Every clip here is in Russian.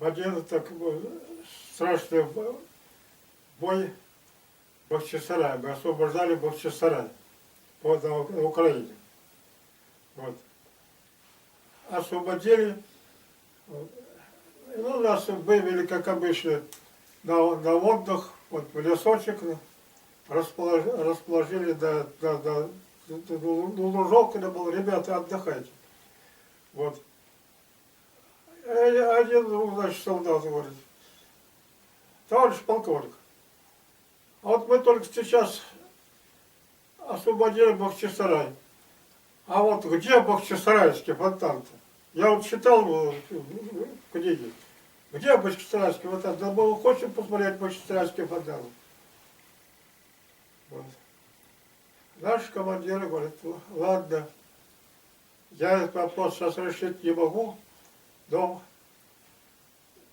в один так э, страшный бо- бой в Бахчисарае. Мы освобождали Бахчисарай вот, на Украине. Вот. Освободили. Ну, нас вывели, как обычно, на, на отдых, вот в лесочек, расположили, расположили до, до- до лужок, когда был, ребята, отдыхайте. Вот. И Один, значит, солдат говорит, товарищ полковник, а вот мы только сейчас освободили Бахчисарай. А вот где Бахчисарайский фонтан-то? Я вот читал э, в книге. Где Бахчисарайский фонтан? Да мы хотим посмотреть Бахчисарайский фонтан. Вот. Наш командир говорит, ладно, я этот вопрос сейчас решить не могу,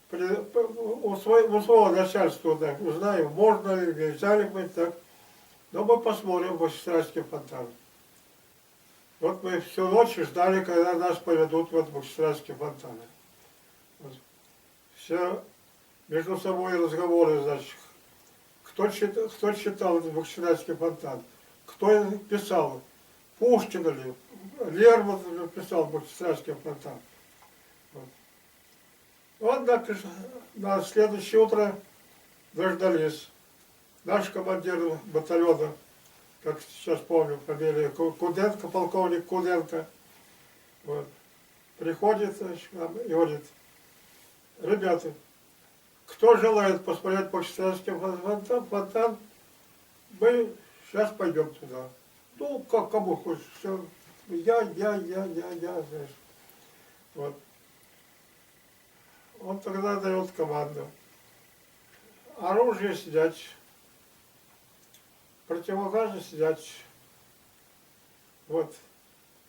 при- у, своего, начальства так, узнаю, можно ли, нельзя ли быть так. Но мы посмотрим Бахчисарайский фонтан. Вот мы всю ночь ждали, когда нас поведут в Бахчисарайский фонтан. Вот. Все между собой разговоры, значит, кто читал, кто читал Бахчисарайский фонтан, кто писал, Пушкин ли, Лермонтов писал Бахчисарайский фонтан. Вот. Так, на следующее утро дождались. Наш командир батальона, как сейчас помню, фамилия Ку- Куденко, полковник Куденко, вот, приходит значит, и говорит, ребята, кто желает посмотреть Бахчисарайский фонтан, фонтан, мы сейчас пойдем туда. Ну, как кому хочешь, все. Я, я, я, я, я, знаешь. Вот. Тогда дает команду. Оружие снять. Противогазы снять. Вот.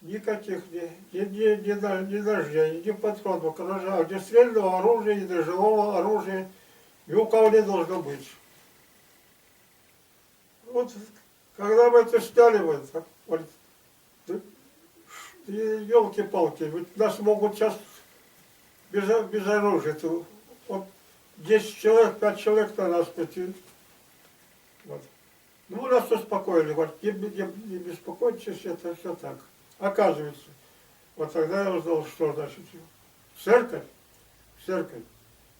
Никаких ни, ни, ни, ни, ни ножей, ни патронов, ножа, ни стрельного оружия, ни ножевого оружия. Ни у кого не должно быть. Вот когда мы это сняли, вот, вот, елки-палки, ведь нас могут сейчас без, без оружия, то, вот 10 человек, 5 человек на нас прийти. Вот. Ну, нас успокоили, вот, не, не, не беспокойтесь, это все так. Оказывается, вот тогда я узнал, что значит церковь, церковь,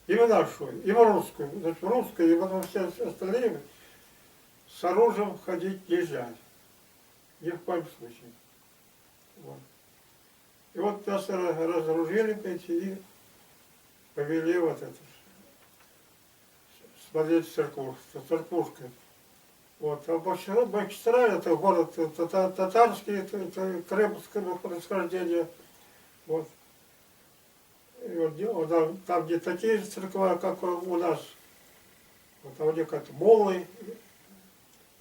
и в нашу, и в русскую, значит, в русскую, и потом все остальные, с оружием ходить нельзя. Ни в коем случае. Вот. И вот нас ра- разоружили эти повели вот это смотреть церкву, церквушка. Вот. А Бахчисарай, это город тата- татарский, это, это крымского происхождения. Вот. И вот, вот там, там не такие церква, как у нас. Вот, а у них как молы,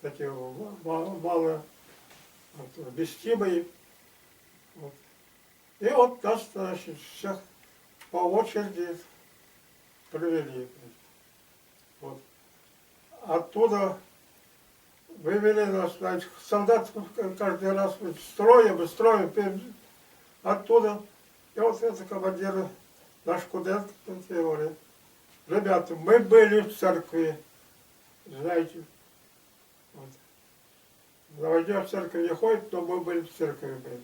такие ма- малые, вот, вестибы. Вот. И вот нас, значит, всех по очереди провели. Вот. Оттуда вывели нас, значит, солдат каждый раз строим, и строим, оттуда. И вот это командир наш Куденко говорит, ребята, мы были в церкви, знаете, вот. На войне в церковь не ходит, но мы были в церкви. блин.